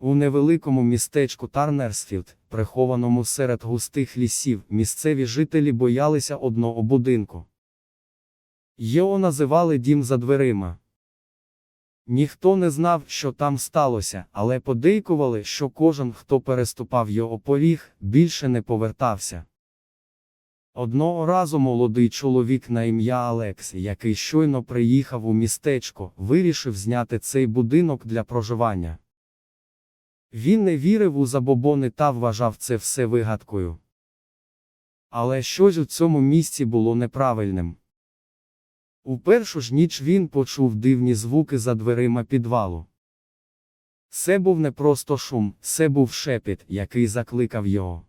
У невеликому містечку Тарнерсфілд, прихованому серед густих лісів, місцеві жителі боялися одного будинку. Його називали дім за дверима. Ніхто не знав, що там сталося, але подейкували, що кожен, хто переступав його поріг, більше не повертався. Одного разу молодий чоловік на ім'я Алекс, який щойно приїхав у містечко, вирішив зняти цей будинок для проживання. Він не вірив у забобони та вважав це все вигадкою. Але щось у цьому місці було неправильним. У першу ж ніч він почув дивні звуки за дверима підвалу. Це був не просто шум, це був шепіт, який закликав його.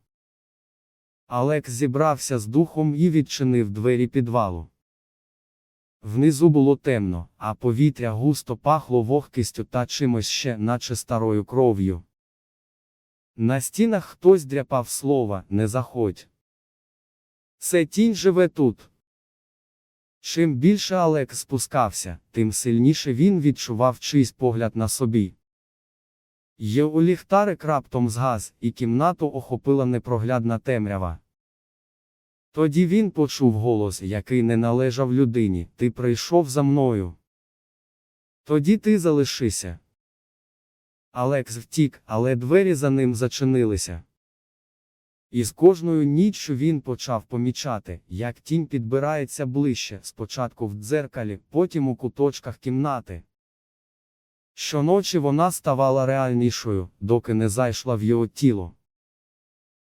Алекс зібрався з духом і відчинив двері підвалу. Внизу було темно, а повітря густо пахло вогкістю та чимось ще, наче старою кров'ю. На стінах хтось дряпав слова не заходь. Це тінь живе тут. Чим більше Алекс спускався, тим сильніше він відчував чийсь погляд на собі. Його ліхтарик раптом згас, і кімнату охопила непроглядна темрява. Тоді він почув голос, який не належав людині Ти прийшов за мною. Тоді ти залишися. Алекс втік, але двері за ним зачинилися. І з кожною ніччю він почав помічати, як тінь підбирається ближче, спочатку в дзеркалі, потім у куточках кімнати. Щоночі вона ставала реальнішою, доки не зайшла в його тіло.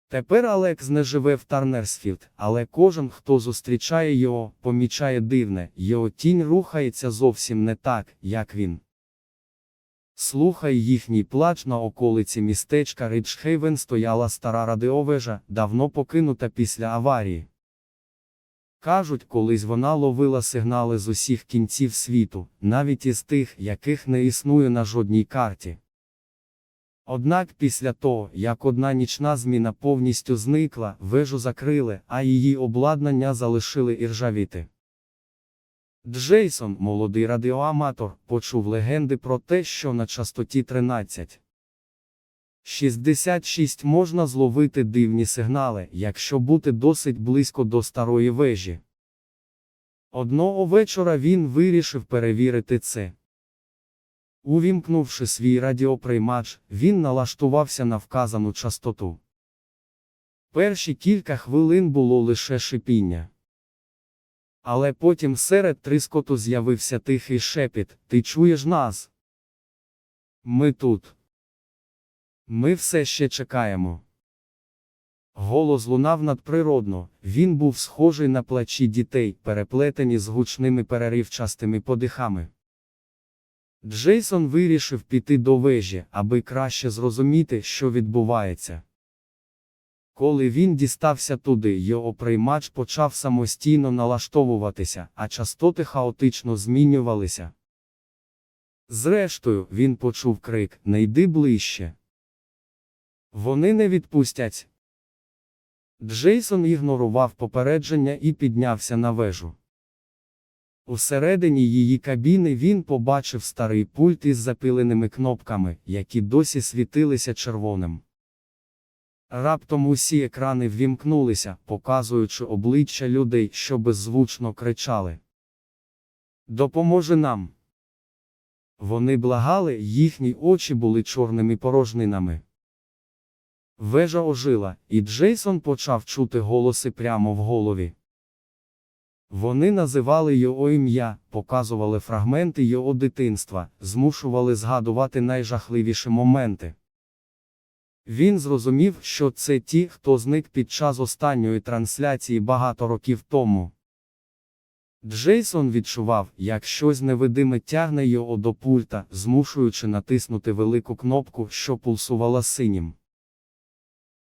Тепер Алекс не живе в Тарнерсфілд, але кожен, хто зустрічає його, помічає дивне, його тінь рухається зовсім не так, як він. Слухай їхній плач на околиці містечка Риджхейвен стояла стара радіовежа, давно покинута після аварії. Кажуть, колись вона ловила сигнали з усіх кінців світу, навіть із тих, яких не існує на жодній карті. Однак після того, як одна нічна зміна повністю зникла, вежу закрили, а її обладнання залишили іржавіти. Джейсон, молодий радіоаматор, почув легенди про те, що на частоті 13. 66 можна зловити дивні сигнали, якщо бути досить близько до старої вежі. Одного вечора він вирішив перевірити це. Увімкнувши свій радіоприймач, він налаштувався на вказану частоту. Перші кілька хвилин було лише шипіння. Але потім серед трискоту з'явився тихий шепіт Ти чуєш нас? Ми тут. Ми все ще чекаємо. Голос лунав надприродно, він був схожий на плачі дітей, переплетені з гучними переривчастими подихами. Джейсон вирішив піти до вежі, аби краще зрозуміти, що відбувається. Коли він дістався туди, його приймач почав самостійно налаштовуватися, а частоти хаотично змінювалися. Зрештою, він почув крик Не йди ближче. Вони не відпустять. Джейсон ігнорував попередження і піднявся на вежу. Усередині її кабіни він побачив старий пульт із запиленими кнопками, які досі світилися червоним. Раптом усі екрани ввімкнулися, показуючи обличчя людей, що беззвучно кричали. Допоможи нам. Вони благали, їхні очі були чорними порожнинами. Вежа ожила, і Джейсон почав чути голоси прямо в голові. Вони називали його ім'я, показували фрагменти його дитинства, змушували згадувати найжахливіші моменти. Він зрозумів, що це ті, хто зник під час останньої трансляції багато років тому. Джейсон відчував, як щось невидиме тягне його до пульта, змушуючи натиснути велику кнопку, що пулсувала синім.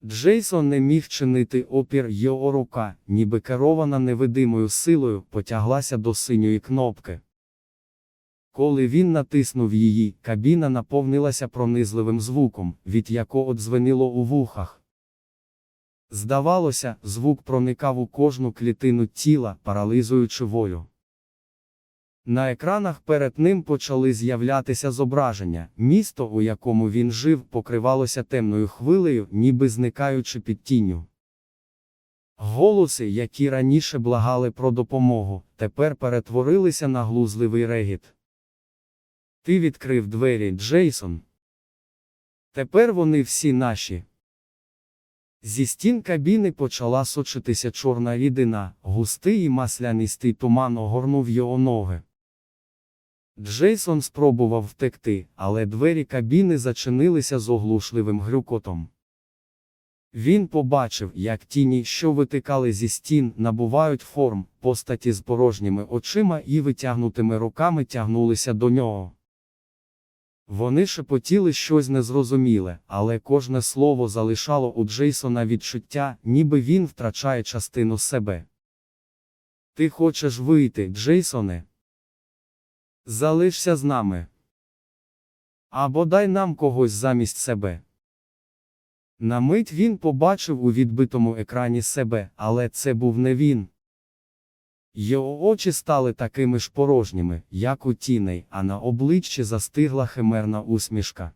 Джейсон не міг чинити опір його рука, ніби керована невидимою силою, потяглася до синьої кнопки. Коли він натиснув її, кабіна наповнилася пронизливим звуком, від якого дзвеніло у вухах. Здавалося, звук проникав у кожну клітину тіла, паралізуючи волю. На екранах перед ним почали з'являтися зображення. Місто, у якому він жив, покривалося темною хвилею, ніби зникаючи під тінню. Голоси, які раніше благали про допомогу, тепер перетворилися на глузливий регіт. Ти відкрив двері, Джейсон. Тепер вони всі наші. Зі стін кабіни почала сочитися чорна рідина, густий і маслянистий туман огорнув його ноги. Джейсон спробував втекти, але двері кабіни зачинилися з оглушливим грюкотом. Він побачив, як тіні, що витикали зі стін, набувають форм, постаті з порожніми очима і витягнутими руками тягнулися до нього. Вони шепотіли щось незрозуміле, але кожне слово залишало у Джейсона відчуття, ніби він втрачає частину себе. Ти хочеш вийти, Джейсоне? Залишся з нами. Або дай нам когось замість себе. На мить він побачив у відбитому екрані себе, але це був не він. Його очі стали такими ж порожніми, як у тіней, а на обличчі застигла химерна усмішка.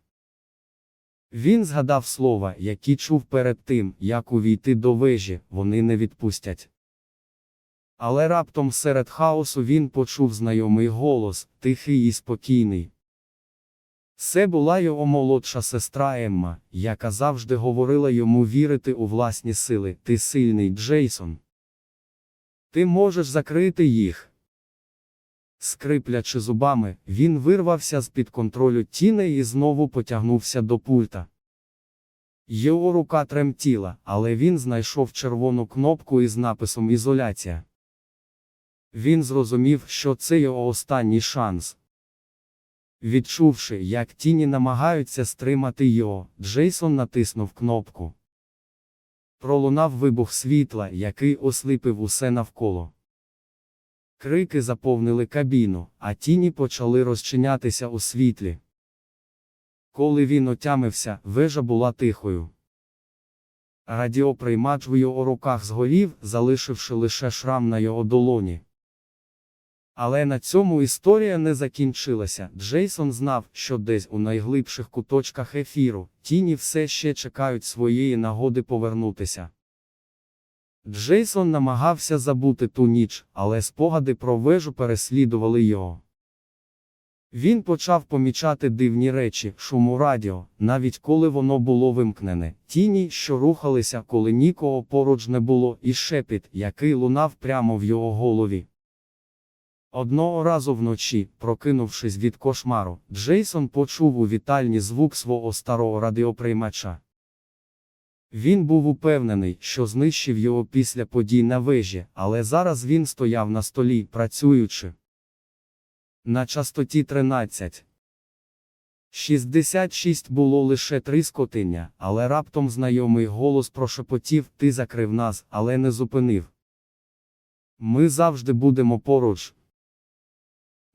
Він згадав слова, які чув перед тим, як увійти до вежі, вони не відпустять. Але раптом серед хаосу він почув знайомий голос, тихий і спокійний. Це була його молодша сестра Емма, яка завжди говорила йому вірити у власні сили. Ти сильний, Джейсон. Ти можеш закрити їх. Скриплячи зубами, він вирвався з під контролю тіни і знову потягнувся до пульта. Його рука тремтіла, але він знайшов червону кнопку із написом Ізоляція. Він зрозумів, що це його останній шанс. Відчувши, як тіні намагаються стримати його, Джейсон натиснув кнопку. Пролунав вибух світла, який осліпив усе навколо. Крики заповнили кабіну, а тіні почали розчинятися у світлі. Коли він отямився, вежа була тихою. Радіоприймач в його руках згорів, залишивши лише шрам на його долоні. Але на цьому історія не закінчилася. Джейсон знав, що десь у найглибших куточках ефіру тіні все ще чекають своєї нагоди повернутися. Джейсон намагався забути ту ніч, але спогади про вежу переслідували його. Він почав помічати дивні речі, шуму радіо, навіть коли воно було вимкнене, тіні, що рухалися, коли нікого поруч не було, і шепіт, який лунав прямо в його голові. Одного разу вночі, прокинувшись від кошмару, Джейсон почув у вітальні звук свого старого радіоприймача. Він був упевнений, що знищив його після подій на вежі, але зараз він стояв на столі, працюючи. На частоті 13. 66 було лише три скотиння, але раптом знайомий голос прошепотів Ти закрив нас, але не зупинив. Ми завжди будемо поруч.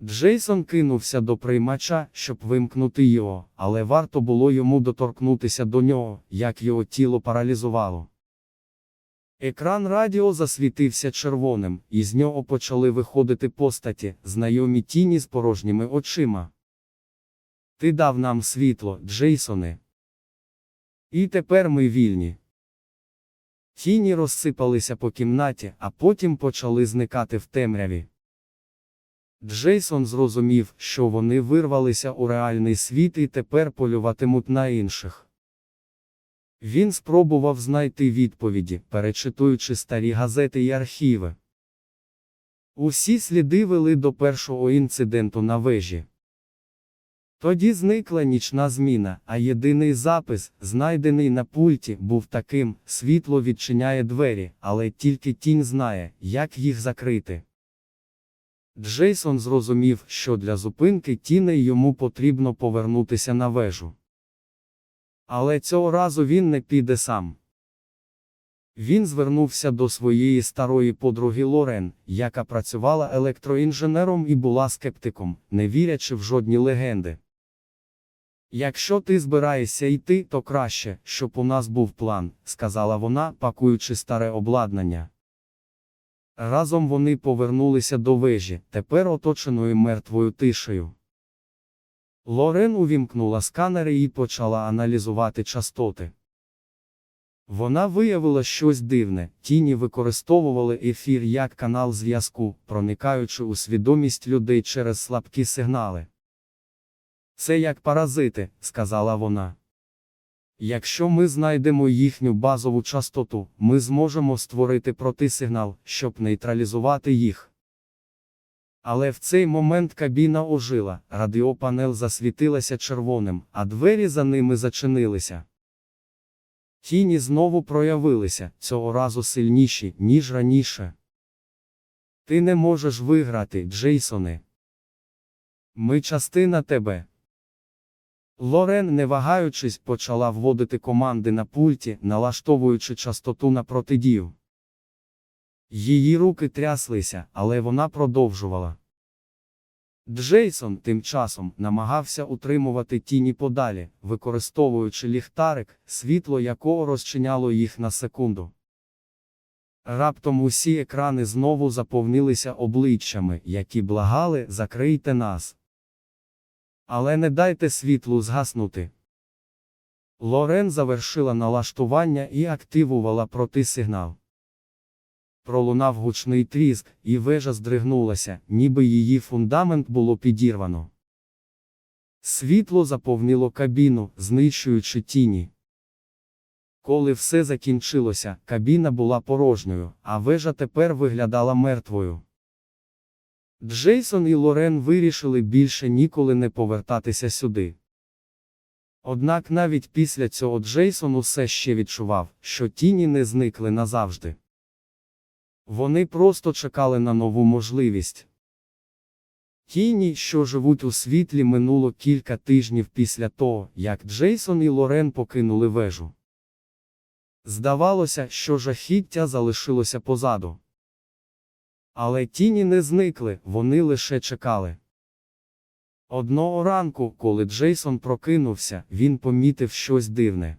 Джейсон кинувся до приймача, щоб вимкнути його, але варто було йому доторкнутися до нього, як його тіло паралізувало. Екран радіо засвітився червоним, і з нього почали виходити постаті, знайомі тіні з порожніми очима. Ти дав нам світло, Джейсоне. І тепер ми вільні. Тіні розсипалися по кімнаті, а потім почали зникати в темряві. Джейсон зрозумів, що вони вирвалися у реальний світ і тепер полюватимуть на інших. Він спробував знайти відповіді, перечитуючи старі газети і архіви. Усі сліди вели до першого інциденту на вежі. Тоді зникла нічна зміна, а єдиний запис, знайдений на пульті, був таким: світло відчиняє двері, але тільки тінь знає, як їх закрити. Джейсон зрозумів, що для зупинки тіней йому потрібно повернутися на вежу. Але цього разу він не піде сам. Він звернувся до своєї старої подруги Лорен, яка працювала електроінженером і була скептиком, не вірячи в жодні легенди. Якщо ти збираєшся йти, то краще, щоб у нас був план, сказала вона, пакуючи старе обладнання. Разом вони повернулися до вежі, тепер оточеної мертвою тишею. Лорен увімкнула сканери і почала аналізувати частоти. Вона виявила щось дивне, тіні використовували ефір як канал зв'язку, проникаючи у свідомість людей через слабкі сигнали. Це як паразити, сказала вона. Якщо ми знайдемо їхню базову частоту, ми зможемо створити протисигнал, щоб нейтралізувати їх. Але в цей момент кабіна ожила, радіопанел засвітилася червоним, а двері за ними зачинилися. Тіні знову проявилися, цього разу сильніші, ніж раніше. Ти не можеш виграти, Джейсоне. Ми частина тебе. Лорен, не вагаючись, почала вводити команди на пульті, налаштовуючи частоту на протидію. Її руки тряслися, але вона продовжувала. Джейсон тим часом намагався утримувати тіні подалі, використовуючи ліхтарик, світло якого розчиняло їх на секунду. Раптом усі екрани знову заповнилися обличчями, які благали закрийте нас. Але не дайте світлу згаснути. Лорен завершила налаштування і активувала протисигнал. Пролунав гучний тріск, і вежа здригнулася, ніби її фундамент було підірвано. Світло заповнило кабіну, знищуючи тіні. Коли все закінчилося, кабіна була порожньою, а вежа тепер виглядала мертвою. Джейсон і Лорен вирішили більше ніколи не повертатися сюди. Однак навіть після цього Джейсон усе ще відчував, що тіні не зникли назавжди. Вони просто чекали на нову можливість. Тіні, що живуть у світлі, минуло кілька тижнів після того, як Джейсон і Лорен покинули вежу. Здавалося, що жахіття залишилося позаду. Але тіні не зникли, вони лише чекали. Одного ранку, коли Джейсон прокинувся, він помітив щось дивне.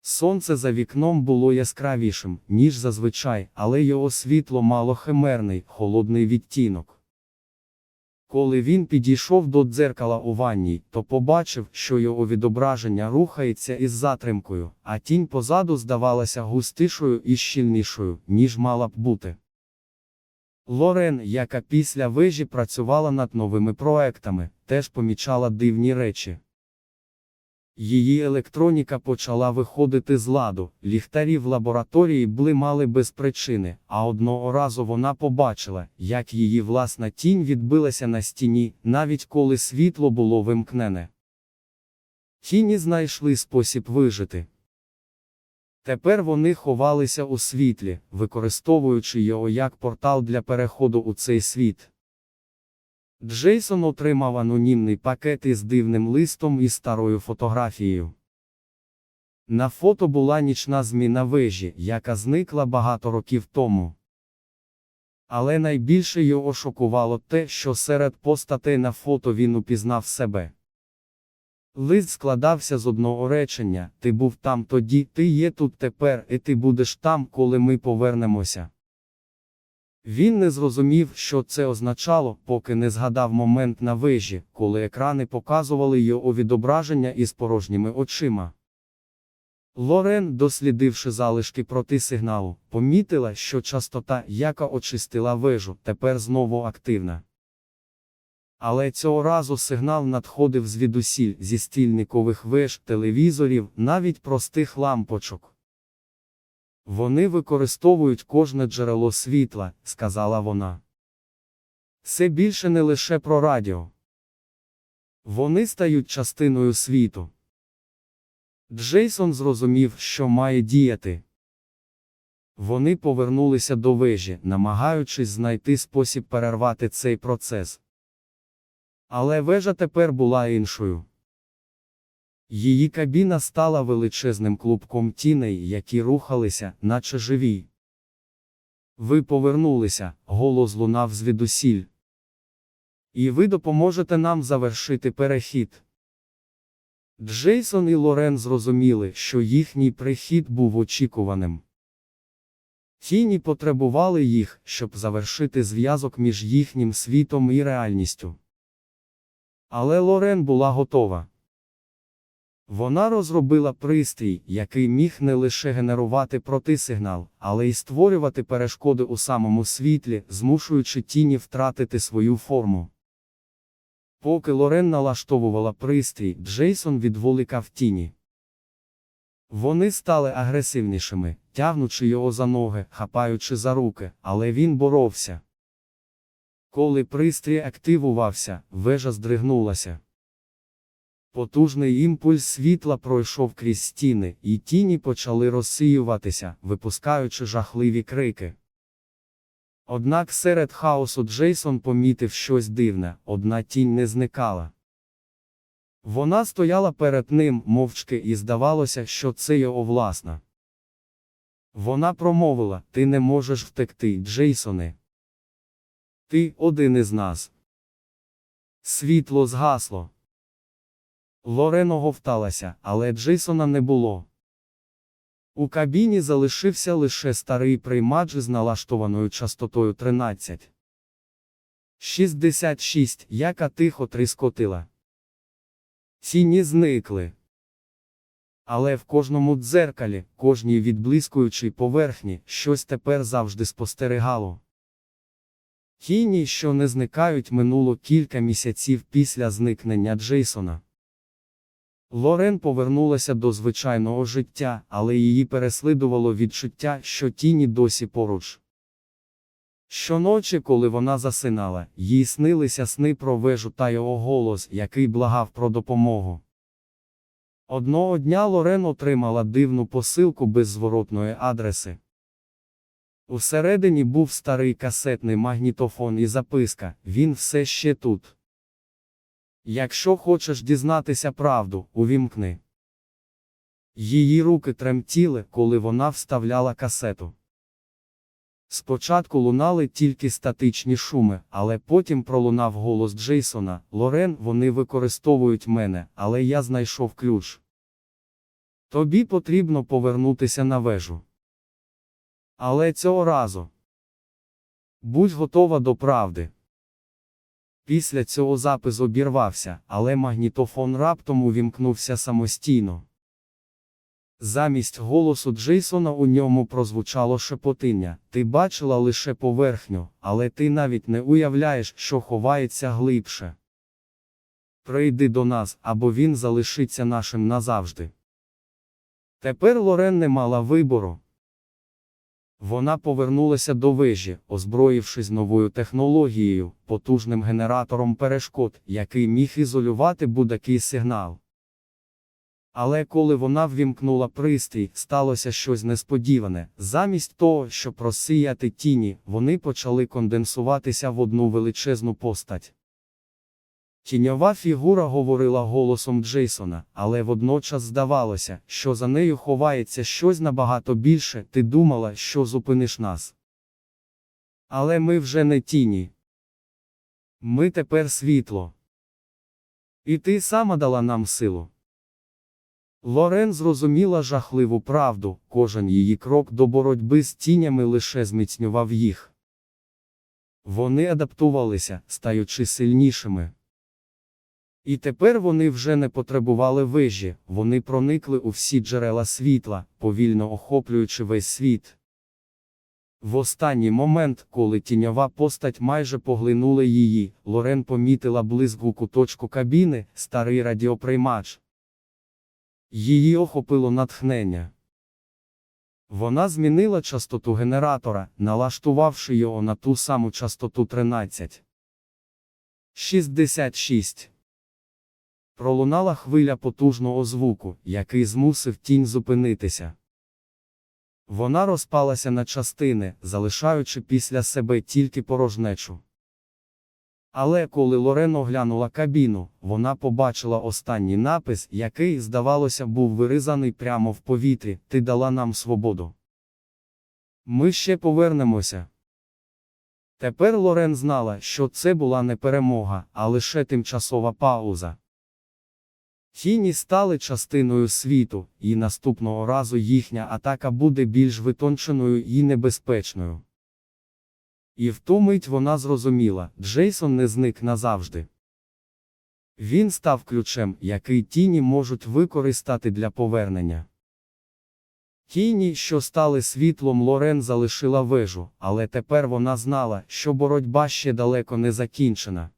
Сонце за вікном було яскравішим, ніж зазвичай, але його світло мало химерний, холодний відтінок. Коли він підійшов до дзеркала у ванній, то побачив, що його відображення рухається із затримкою, а тінь позаду здавалася густішою і щільнішою, ніж мала б бути. Лорен, яка після вежі працювала над новими проектами, теж помічала дивні речі. Її електроніка почала виходити з ладу, ліхтарі в лабораторії блимали без причини, а одного разу вона побачила, як її власна тінь відбилася на стіні, навіть коли світло було вимкнене. Тіні знайшли спосіб вижити. Тепер вони ховалися у світлі, використовуючи його як портал для переходу у цей світ. Джейсон отримав анонімний пакет із дивним листом і старою фотографією. На фото була нічна зміна вежі, яка зникла багато років тому. Але найбільше його шокувало те, що серед постатей на фото він упізнав себе. Лист складався з одного речення: Ти був там тоді, ти є тут тепер, і ти будеш там, коли ми повернемося. Він не зрозумів, що це означало, поки не згадав момент на вежі, коли екрани показували його відображення із порожніми очима. Лорен, дослідивши залишки протисигналу, помітила, що частота, яка очистила вежу, тепер знову активна. Але цього разу сигнал надходив звідусіль зі стільникових веж, телевізорів, навіть простих лампочок. Вони використовують кожне джерело світла, сказала вона. Це більше не лише про радіо. Вони стають частиною світу. Джейсон зрозумів, що має діяти. Вони повернулися до вежі, намагаючись знайти спосіб перервати цей процес. Але вежа тепер була іншою. Її кабіна стала величезним клубком тіней, які рухалися, наче живі. Ви повернулися, голос лунав звідусіль. І ви допоможете нам завершити перехід. Джейсон і Лорен зрозуміли, що їхній прихід був очікуваним. Тіні потребували їх, щоб завершити зв'язок між їхнім світом і реальністю. Але Лорен була готова. Вона розробила пристрій, який міг не лише генерувати протисигнал, але й створювати перешкоди у самому світлі, змушуючи тіні втратити свою форму. Поки Лорен налаштовувала пристрій, Джейсон відволікав тіні. Вони стали агресивнішими, тягнучи його за ноги, хапаючи за руки, але він боровся. Коли пристрій активувався, вежа здригнулася. Потужний імпульс світла пройшов крізь стіни, і тіні почали розсіюватися, випускаючи жахливі крики. Однак серед хаосу Джейсон помітив щось дивне, одна тінь не зникала. Вона стояла перед ним мовчки і здавалося, що це його власна. Вона промовила: Ти не можеш втекти, Джейсоне. Ти один із нас. Світло згасло. Лорен оговталася, але Джейсона не було. У кабіні залишився лише старий приймач з налаштованою частотою 13. 66, яка тихо тріскотила. Тіні зникли. Але в кожному дзеркалі, кожній відблискуючій поверхні, щось тепер завжди спостерігало. Тіні, що не зникають, минуло кілька місяців після зникнення Джейсона. Лорен повернулася до звичайного життя, але її переслідувало відчуття, що тіні досі поруч. Щоночі, коли вона засинала, їй снилися сни про вежу та його голос, який благав про допомогу. Одного дня Лорен отримала дивну посилку без зворотної адреси. Усередині був старий касетний магнітофон і записка, він все ще тут. Якщо хочеш дізнатися правду, увімкни. Її руки тремтіли, коли вона вставляла касету. Спочатку лунали тільки статичні шуми, але потім пролунав голос Джейсона: Лорен, вони використовують мене, але я знайшов ключ. Тобі потрібно повернутися на вежу. Але цього разу. Будь готова до правди. Після цього запис обірвався, але магнітофон раптом увімкнувся самостійно. Замість голосу Джейсона у ньому прозвучало шепотиння. Ти бачила лише поверхню, але ти навіть не уявляєш, що ховається глибше. Прийди до нас, або він залишиться нашим назавжди. Тепер Лорен не мала вибору. Вона повернулася до вежі, озброївшись новою технологією, потужним генератором перешкод, який міг ізолювати будь-який сигнал. Але коли вона ввімкнула пристрій, сталося щось несподіване. Замість того, щоб розсіяти тіні, вони почали конденсуватися в одну величезну постать. Тіньова фігура говорила голосом Джейсона, але водночас здавалося, що за нею ховається щось набагато більше, ти думала, що зупиниш нас. Але ми вже не тіні. Ми тепер світло. І ти сама дала нам силу. Лорен зрозуміла жахливу правду, кожен її крок до боротьби з тінями лише зміцнював їх. Вони адаптувалися, стаючи сильнішими. І тепер вони вже не потребували вежі, вони проникли у всі джерела світла, повільно охоплюючи весь світ. В останній момент, коли тіньова постать майже поглинула її, Лорен помітила близьку у куточку кабіни, старий радіоприймач. Її охопило натхнення. Вона змінила частоту генератора, налаштувавши його на ту саму частоту 13. 66. Пролунала хвиля потужного звуку, який змусив тінь зупинитися. Вона розпалася на частини, залишаючи після себе тільки порожнечу. Але коли Лорен оглянула кабіну, вона побачила останній напис, який, здавалося, був виризаний прямо в повітрі Ти дала нам свободу. Ми ще повернемося. Тепер Лорен знала, що це була не перемога, а лише тимчасова пауза. Тіні стали частиною світу, і наступного разу їхня атака буде більш витонченою і небезпечною. І в ту мить вона зрозуміла, Джейсон не зник назавжди. Він став ключем, який тіні можуть використати для повернення. Тіні, що стали світлом Лорен залишила вежу, але тепер вона знала, що боротьба ще далеко не закінчена.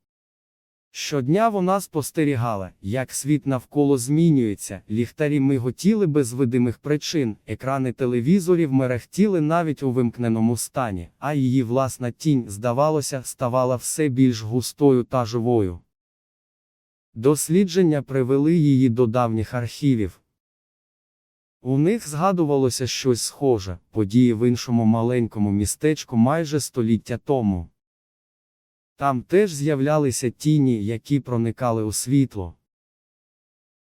Щодня вона спостерігала, як світ навколо змінюється, ліхтарі миготіли без видимих причин, екрани телевізорів мерехтіли навіть у вимкненому стані, а її власна тінь, здавалося, ставала все більш густою та живою. Дослідження привели її до давніх архівів. У них згадувалося щось схоже, події в іншому маленькому містечку майже століття тому. Там теж з'являлися тіні, які проникали у світло.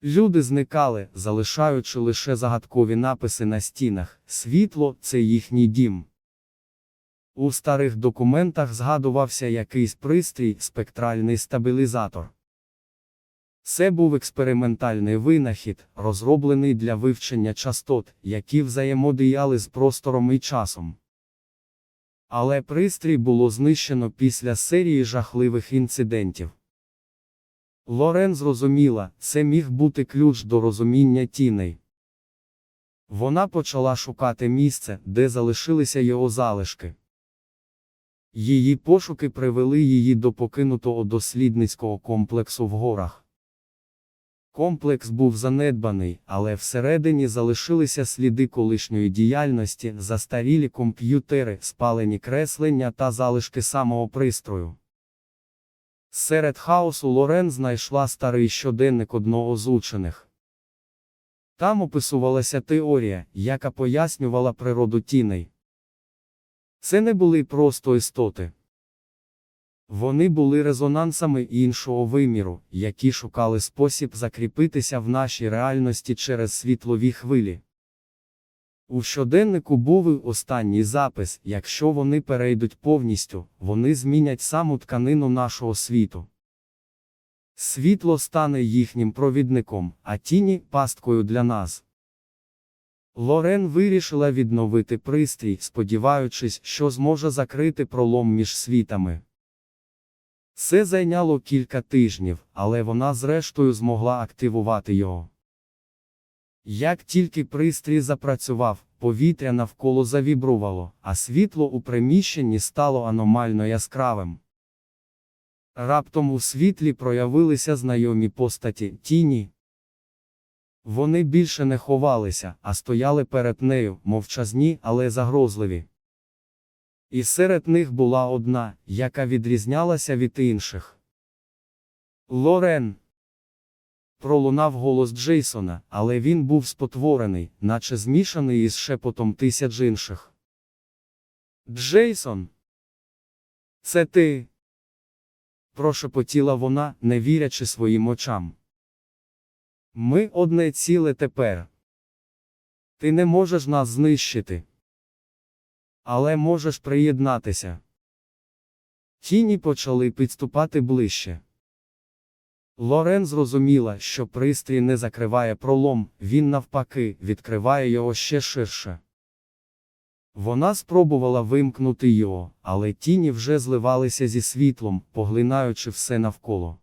Люди зникали, залишаючи лише загадкові написи на стінах світло це їхній дім. У старих документах згадувався якийсь пристрій, спектральний стабілізатор. Це був експериментальний винахід, розроблений для вивчення частот, які взаємодіяли з простором і часом. Але пристрій було знищено після серії жахливих інцидентів. Лорен зрозуміла, це міг бути ключ до розуміння тіней. Вона почала шукати місце, де залишилися його залишки. Її пошуки привели її до покинутого дослідницького комплексу в горах. Комплекс був занедбаний, але всередині залишилися сліди колишньої діяльності, застарілі комп'ютери, спалені креслення та залишки самого пристрою. Серед хаосу Лорен знайшла старий щоденник одного з учених. Там описувалася теорія, яка пояснювала природу тіней. Це не були просто істоти. Вони були резонансами іншого виміру, які шукали спосіб закріпитися в нашій реальності через світлові хвилі. У щоденнику був останній запис якщо вони перейдуть повністю, вони змінять саму тканину нашого світу. Світло стане їхнім провідником, а тіні пасткою для нас. Лорен вирішила відновити пристрій, сподіваючись, що зможе закрити пролом між світами. Це зайняло кілька тижнів, але вона зрештою змогла активувати його. Як тільки пристрій запрацював, повітря навколо завібрувало, а світло у приміщенні стало аномально яскравим. Раптом у світлі проявилися знайомі постаті тіні. Вони більше не ховалися, а стояли перед нею, мовчазні, але загрозливі. І серед них була одна, яка відрізнялася від інших. Лорен. Пролунав голос Джейсона, але він був спотворений, наче змішаний із шепотом тисяч інших. Джейсон. Це ти. Прошепотіла вона, не вірячи своїм очам. Ми одне ціле тепер. Ти не можеш нас знищити. Але можеш приєднатися. Тіні почали підступати ближче. Лорен зрозуміла, що пристрій не закриває пролом, він навпаки, відкриває його ще ширше. Вона спробувала вимкнути його, але тіні вже зливалися зі світлом, поглинаючи все навколо.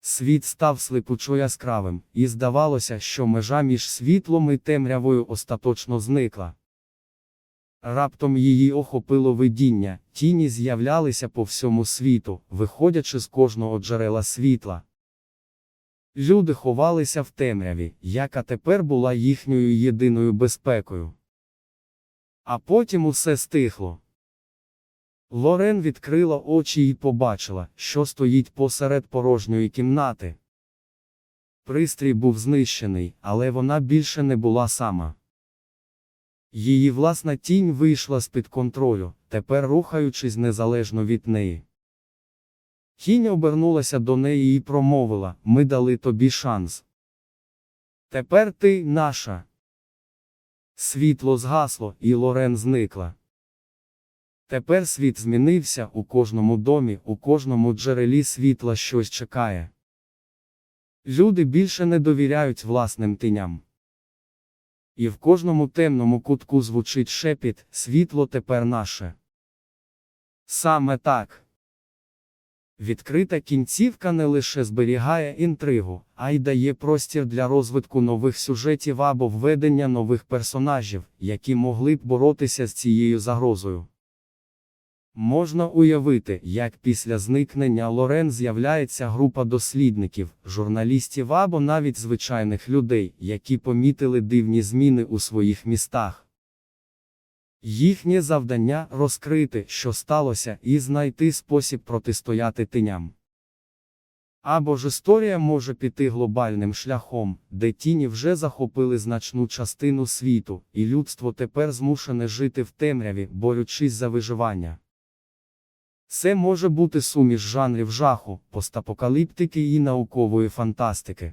Світ став слипучо яскравим, і здавалося, що межа між світлом і темрявою остаточно зникла. Раптом її охопило видіння, тіні з'являлися по всьому світу, виходячи з кожного джерела світла. Люди ховалися в темряві, яка тепер була їхньою єдиною безпекою. А потім усе стихло. Лорен відкрила очі і побачила, що стоїть посеред порожньої кімнати. Пристрій був знищений, але вона більше не була сама. Її власна тінь вийшла з-під контролю, тепер рухаючись незалежно від неї. Тінь обернулася до неї і промовила Ми дали тобі шанс. Тепер ти наша. Світло згасло, і Лорен зникла. Тепер світ змінився у кожному домі, у кожному джерелі світла щось чекає. Люди більше не довіряють власним тіням. І в кожному темному кутку звучить шепіт, світло тепер наше. Саме так. Відкрита кінцівка не лише зберігає інтригу, а й дає простір для розвитку нових сюжетів або введення нових персонажів, які могли б боротися з цією загрозою. Можна уявити, як після зникнення Лорен з'являється група дослідників, журналістів або навіть звичайних людей, які помітили дивні зміни у своїх містах. Їхнє завдання розкрити, що сталося, і знайти спосіб протистояти тиням. Або ж історія може піти глобальним шляхом, де тіні вже захопили значну частину світу, і людство тепер змушене жити в темряві, борючись за виживання. Це може бути суміш жанрів жаху, постапокаліптики і наукової фантастики.